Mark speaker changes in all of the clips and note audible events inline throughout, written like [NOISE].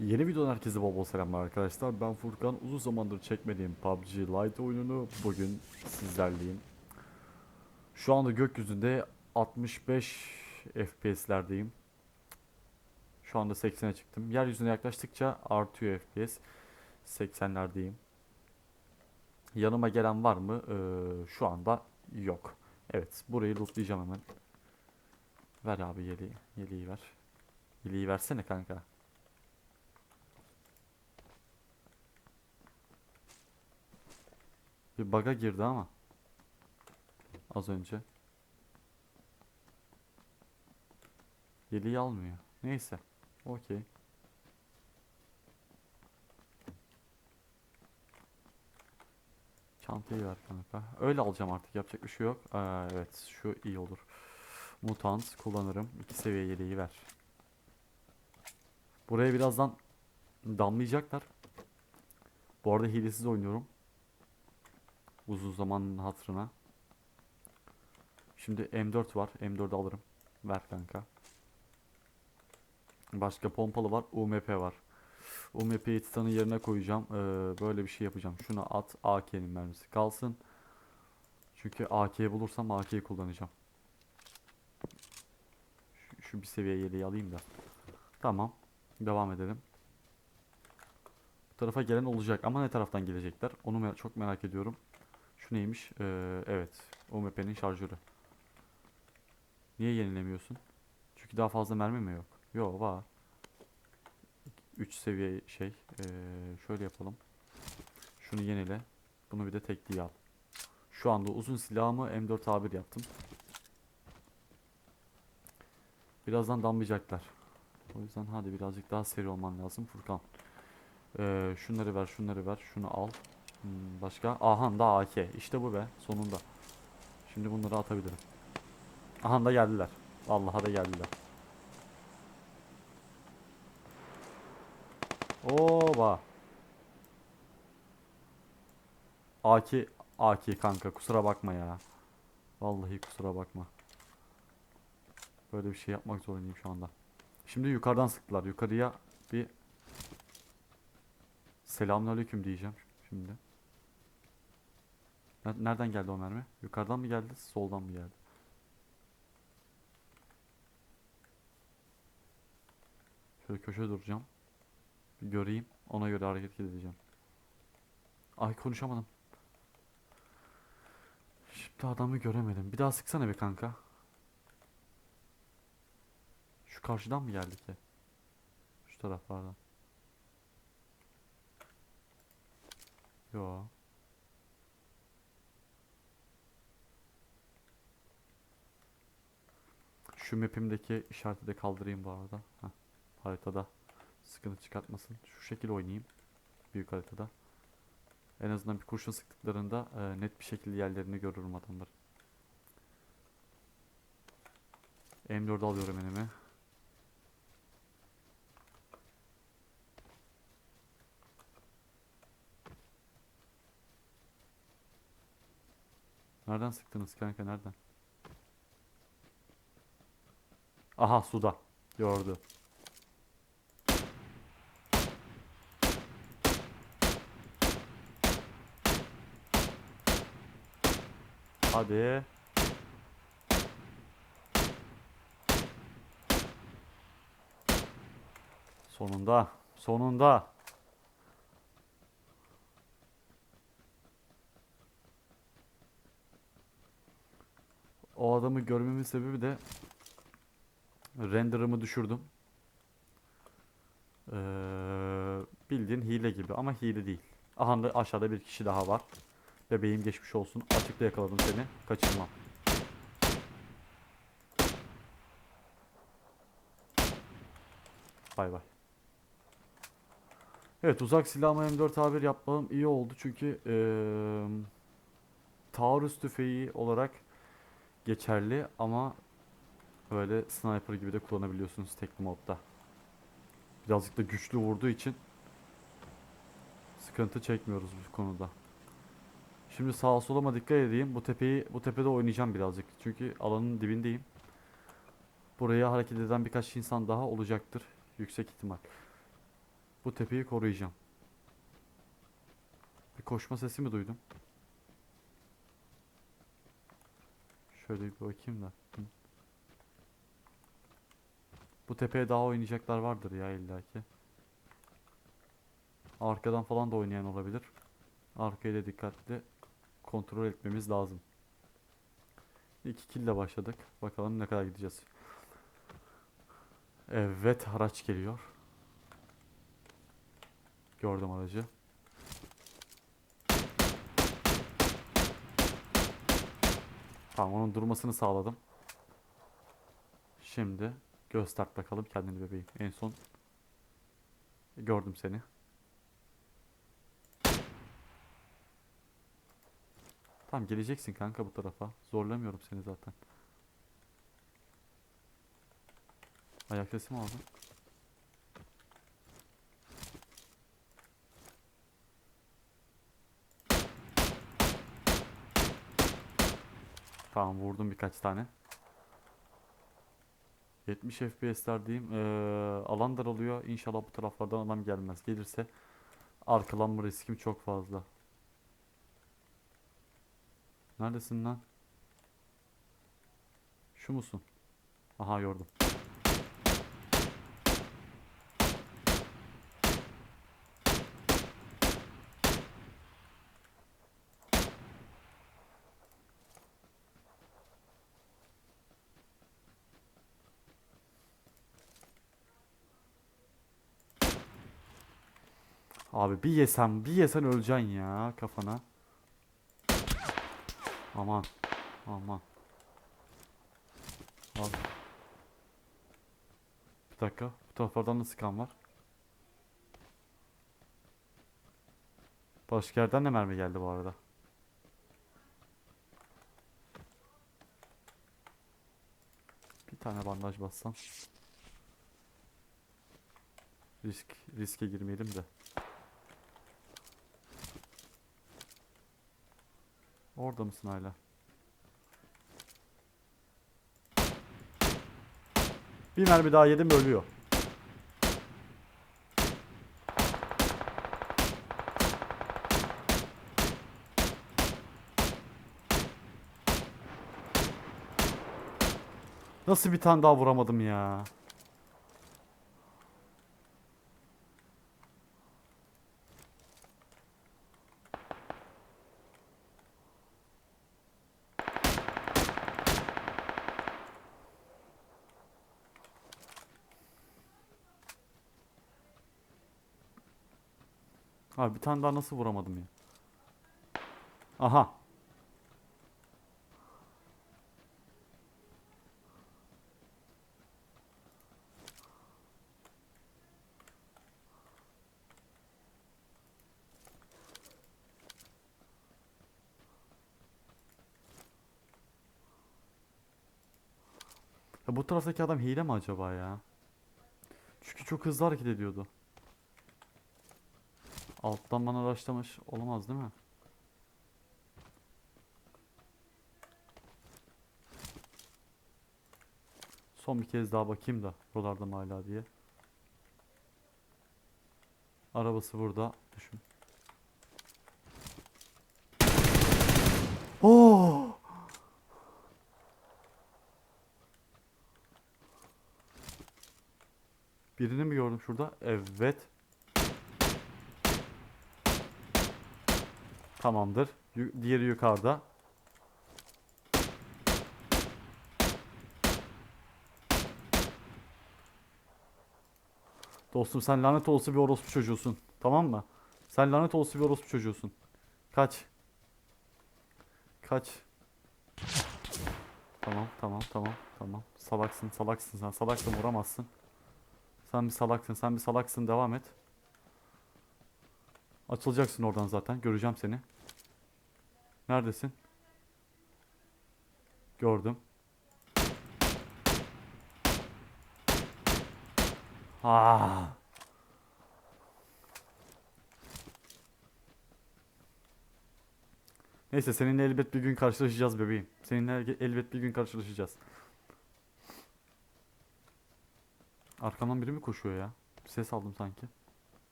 Speaker 1: Yeni videodan herkese bol bol selamlar arkadaşlar. Ben Furkan. Uzun zamandır çekmediğim PUBG Lite oyununu bugün sizlerleyim. Şu anda gökyüzünde 65 FPS'lerdeyim. Şu anda 80'e çıktım. Yeryüzüne yaklaştıkça artıyor FPS. 80'lerdeyim. Yanıma gelen var mı? Ee, şu anda yok. Evet, burayı lootlayacağım hemen. Ver abi yeleği. Yeleği ver. Yeleği versene kanka. Bir bug'a girdi ama. Az önce. Yeleği almıyor. Neyse. Okey. Çantayı ver kanka. Öyle alacağım artık. Yapacak bir şey yok. Aa, evet. Şu iyi olur. Mutant kullanırım. İki seviye yeleği ver. Buraya birazdan damlayacaklar. Bu arada hilesiz oynuyorum. Uzun zamanın hatırına. Şimdi M4 var. M4'ü alırım. Ver kanka. Başka pompalı var. UMP var. UMP'yi Titan'ın yerine koyacağım. Ee, böyle bir şey yapacağım. Şunu at. AK'nin mermisi kalsın. Çünkü AK'yi bulursam AK'yi kullanacağım. Şu, şu bir seviye yeleği alayım da. Tamam. Devam edelim. Bu tarafa gelen olacak ama ne taraftan gelecekler? Onu me- çok merak ediyorum. Neymiş? Ee, evet. UMP'nin şarjörü. Niye yenilemiyorsun? Çünkü daha fazla mermi mi yok? Yok var. 3 seviye şey. Ee, şöyle yapalım. Şunu yenile. Bunu bir de tekliğe al. Şu anda uzun silahımı M4A1 yaptım. Birazdan damlayacaklar. O yüzden hadi birazcık daha seri olman lazım Furkan. Ee, şunları ver, şunları ver, şunu al. Hmm, başka? Ahan da AK. İşte bu be, sonunda. Şimdi bunları atabilirim. Ahan da geldiler. Vallahi da geldiler. Oba. AK, AK kanka kusura bakma ya. Vallahi kusura bakma. Böyle bir şey yapmak zorundayım şu anda. Şimdi yukarıdan sıktılar. Yukarıya bir Selamünaleyküm diyeceğim şimdi. Ner- Nereden geldi o mermi? Yukarıdan mı geldi, soldan mı geldi? Şöyle köşe duracağım. Bir göreyim. Ona göre hareket edeceğim. Ay konuşamadım. Şimdi adamı göremedim. Bir daha sıksana bir kanka. Şu karşıdan mı geldi ki? Şu taraflardan. Yo. Şu map'imdeki işareti de kaldırayım bu arada. Heh, haritada sıkıntı çıkartmasın. Şu şekil oynayayım. Büyük haritada. En azından bir kurşun sıktıklarında e, net bir şekilde yerlerini görürüm adamlar. M4 alıyorum elime. Nereden sıktınız kanka nereden? Aha suda. Gördü. Hadi. Sonunda. Sonunda. O adamı görmemin sebebi de render'ımı düşürdüm. Ee, bildiğin hile gibi ama hile değil. Aha da aşağıda bir kişi daha var. Bebeğim geçmiş olsun. Açıkta yakaladım seni. Kaçırma. Bay bay. Evet uzak silahıma M4A1 yapmam iyi oldu çünkü eee taarruz tüfeği olarak geçerli ama böyle sniper gibi de kullanabiliyorsunuz tekli modda. Birazcık da güçlü vurduğu için sıkıntı çekmiyoruz bu konuda. Şimdi sağa soluma dikkat edeyim. Bu tepeyi bu tepede oynayacağım birazcık. Çünkü alanın dibindeyim. Buraya hareket eden birkaç insan daha olacaktır. Yüksek ihtimal. Bu tepeyi koruyacağım. Bir koşma sesi mi duydum? Şöyle bir bakayım da. Hı. Bu tepeye daha oynayacaklar vardır ya illaki. Arkadan falan da oynayan olabilir. Arkayı da dikkatli kontrol etmemiz lazım. İki kill ile başladık. Bakalım ne kadar gideceğiz. Evet araç geliyor. Gördüm aracı. Tamam onun durmasını sağladım. Şimdi göster bakalım kendini bebeğim. En son gördüm seni. Tamam geleceksin kanka bu tarafa. Zorlamıyorum seni zaten. Ayak sesi mi aldın? Tamam vurdum birkaç tane. 70 FPS'ler diyeyim. Ee, alan daralıyor. İnşallah bu taraflardan adam gelmez. Gelirse arkalanma riskim çok fazla. Neredesin lan? Şu musun? Aha gördüm. Abi bir yesem bir yesen öleceksin ya kafana. Aman. Aman. Abi. Bir dakika. Bu taraflardan da sıkan var. Başka yerden de mermi geldi bu arada. Bir tane bandaj bassam. Risk riske girmeyelim de. Orada mısın hala? Bir mermi daha yedim ölüyor. Nasıl bir tane daha vuramadım ya? Abi bir tane daha nasıl vuramadım ya? Aha. Ya bu taraftaki adam hile mi acaba ya? Çünkü çok hızlı hareket ediyordu. Alttan bana başlamış olamaz değil mi? Son bir kez daha bakayım da buralarda mı hala diye. Arabası burada. Düşün. Oo! Birini mi gördüm şurada? Evet. Tamamdır. Diğeri yukarıda. Dostum sen lanet olası bir orospu çocuğusun. Tamam mı? Sen lanet olası bir orospu çocuğusun. Kaç. Kaç. Tamam tamam tamam tamam. Salaksın salaksın sen salaksın vuramazsın. Sen bir salaksın sen bir salaksın devam et. Açılacaksın oradan zaten. Göreceğim seni. Neredesin? Gördüm. Ah. Neyse seninle elbet bir gün karşılaşacağız bebeğim. Seninle el- elbet bir gün karşılaşacağız. Arkamdan biri mi koşuyor ya? Ses aldım sanki.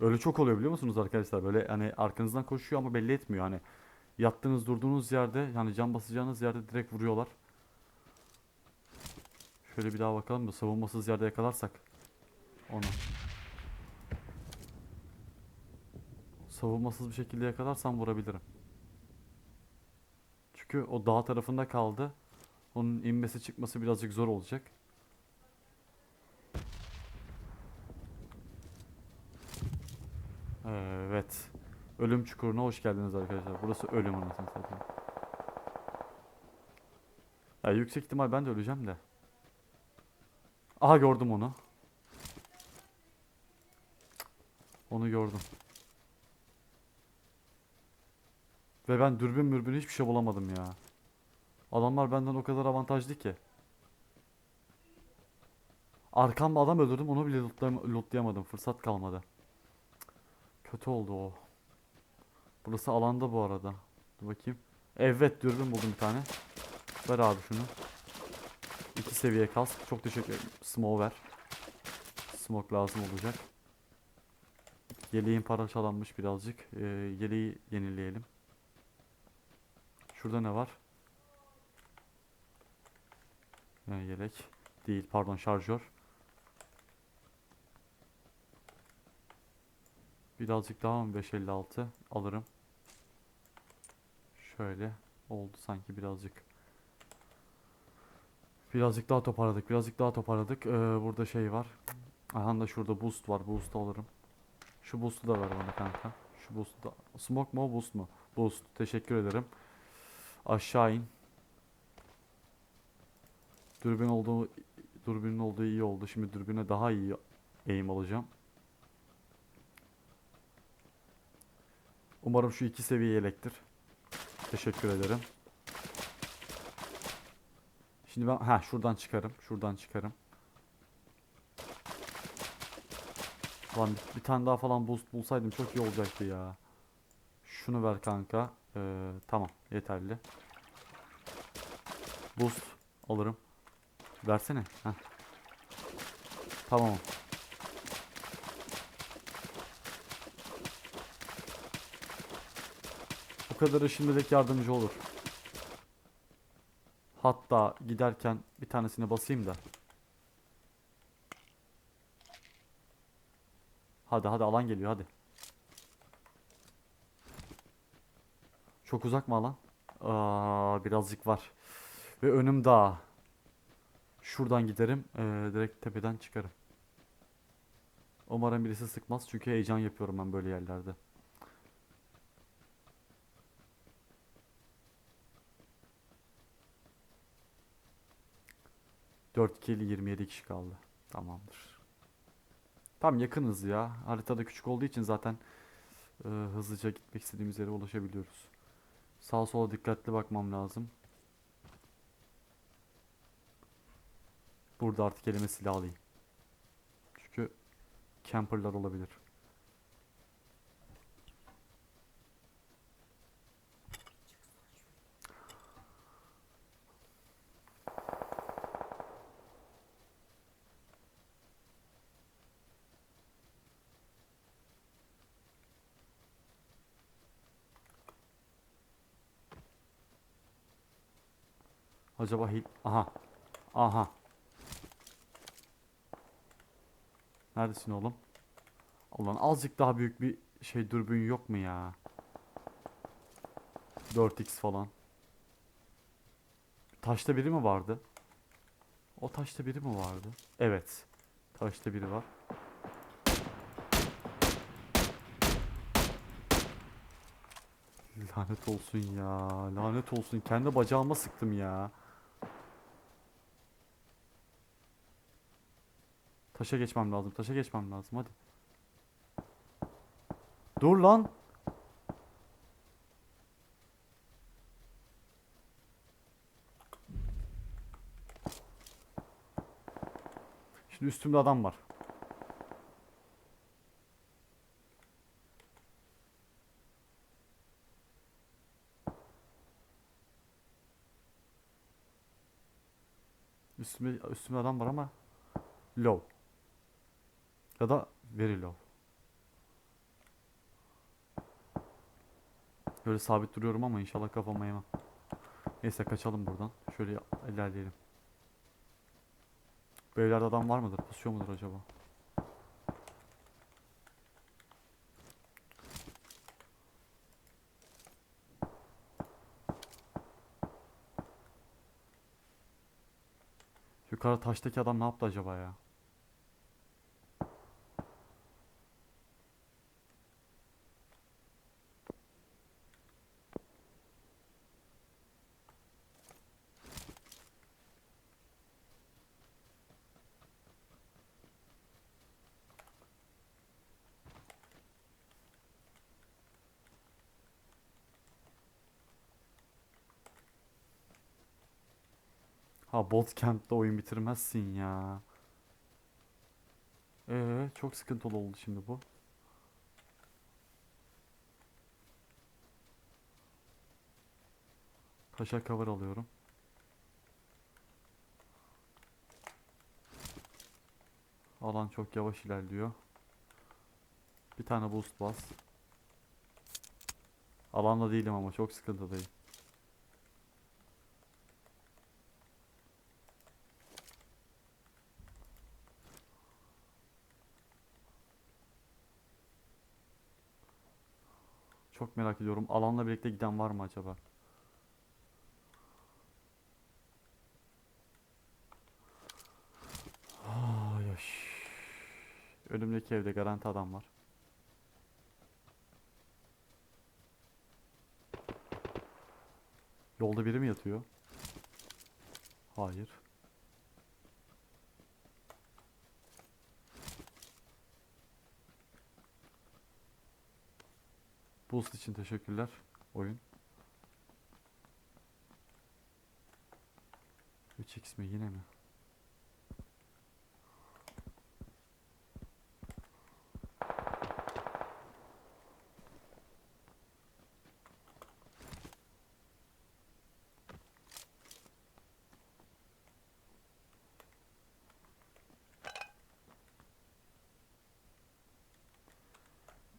Speaker 1: Öyle çok oluyor biliyor musunuz arkadaşlar? Böyle hani arkanızdan koşuyor ama belli etmiyor. Hani yattığınız durduğunuz yerde yani can basacağınız yerde direkt vuruyorlar. Şöyle bir daha bakalım da savunmasız yerde yakalarsak onu. Savunmasız bir şekilde yakalarsam vurabilirim. Çünkü o dağ tarafında kaldı. Onun inmesi çıkması birazcık zor olacak. Evet. Ölüm çukuruna hoş geldiniz arkadaşlar. Burası ölüm anasını satayım. Ya yüksek ihtimal ben de öleceğim de. Aha gördüm onu. Onu gördüm. Ve ben dürbün mürbün hiçbir şey bulamadım ya. Adamlar benden o kadar avantajlı ki. Arkamda adam öldürdüm onu bile lootlayam- lootlayamadım. Fırsat kalmadı. Kötü oldu o. Burası alanda bu arada. Dur bakayım. Evet dürbün buldum bir tane. Ver abi şunu. İki seviye kask. Çok teşekkür ederim. Smoke ver. Smoke lazım olacak. Yeleğin parçalanmış birazcık. Ee, yeleği yenileyelim. Şurada ne var? Ha, yelek. Değil pardon şarjör. Birazcık daha mı 556 alırım. Şöyle oldu sanki birazcık. Birazcık daha toparladık. Birazcık daha toparladık. Ee, burada şey var. Aha da şurada boost var. Boost alırım. Şu boost'u da ver bana kanka. Şu boost'u da. Smoke mu boost mu? Boost. Teşekkür ederim. Aşağı in. Dürbün olduğu dürbünün olduğu iyi oldu. Şimdi dürbüne daha iyi aim alacağım. Umarım şu iki seviye yelektir. Teşekkür ederim. Şimdi ben ha şuradan çıkarım. Şuradan çıkarım. Lan bir, bir tane daha falan boost bulsaydım çok iyi olacaktı ya. Şunu ver kanka. Ee, tamam yeterli. Boost alırım. Versene. Heh. Tamam. Bu kadarı şimdilik yardımcı olur. Hatta giderken bir tanesine basayım da. Hadi hadi alan geliyor hadi. Çok uzak mı alan? Aa, birazcık var. Ve önüm dağ. Şuradan giderim. ee, direkt tepeden çıkarım. Umarım birisi sıkmaz çünkü heyecan yapıyorum ben böyle yerlerde. Dört kill 27 kişi kaldı. Tamamdır. Tam yakınız ya. Haritada küçük olduğu için zaten e, hızlıca gitmek istediğimiz yere ulaşabiliyoruz. Sağa sola dikkatli bakmam lazım. Burada artık elime silah alayım. Çünkü camperlar olabilir. Acaba hil... Aha. Aha. Neredesin oğlum? Ulan azıcık daha büyük bir şey dürbün yok mu ya? 4x falan. Taşta biri mi vardı? O taşta biri mi vardı? Evet. Taşta biri var. Lanet olsun ya. Lanet olsun. Kendi bacağıma sıktım ya. Taşa geçmem lazım. Taşa geçmem lazım. Hadi. Dur lan. Şimdi üstümde adam var. Üstümde, üstümde adam var ama low. Ya da Verilov. Böyle sabit duruyorum ama inşallah kafama yemem. Neyse kaçalım buradan. Şöyle ilerleyelim. Bu evlerde adam var mıdır? Pusuyor mudur acaba? Yukarı taştaki adam ne yaptı acaba ya? Ha Bootcamp'te oyun bitirmezsin ya. Ee, çok sıkıntılı oldu şimdi bu. Taşa cover alıyorum. Alan çok yavaş ilerliyor. Bir tane boost bas. Alanda değilim ama çok sıkıntıdayım. Çok merak ediyorum. Alanla birlikte giden var mı acaba? Ay. Önümdeki evde garanti adam var. Yolda biri mi yatıyor? Hayır. Boost için teşekkürler oyun. 3x mi yine mi?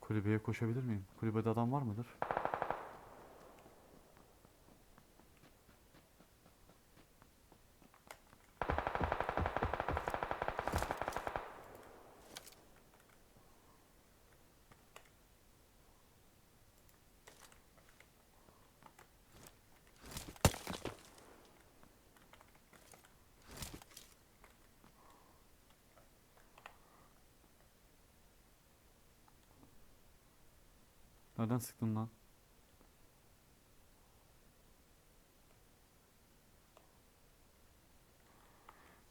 Speaker 1: Kulübeye koşabilir miyim? Kulübede adam var mıdır? Nereden sıktın lan?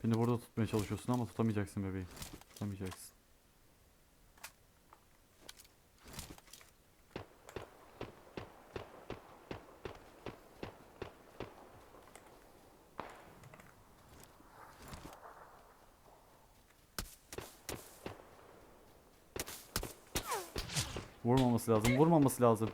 Speaker 1: Beni burada tutmaya çalışıyorsun ama tutamayacaksın bebeğim. Tutamayacaksın. Vurmaması lazım, vurmaması lazım.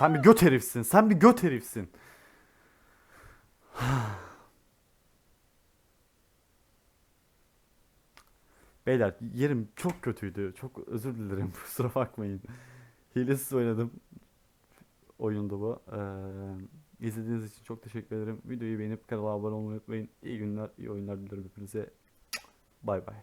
Speaker 1: Sen bir göt herifsin. Sen bir göt herifsin. [SIGHS] Beyler yerim çok kötüydü. Çok özür dilerim. [LAUGHS] Kusura bakmayın. Hilesiz oynadım. Oyundu bu. Ee, izlediğiniz için çok teşekkür ederim. Videoyu beğenip kanala abone olmayı unutmayın. İyi günler, iyi oyunlar dilerim hepinize. Bay bay.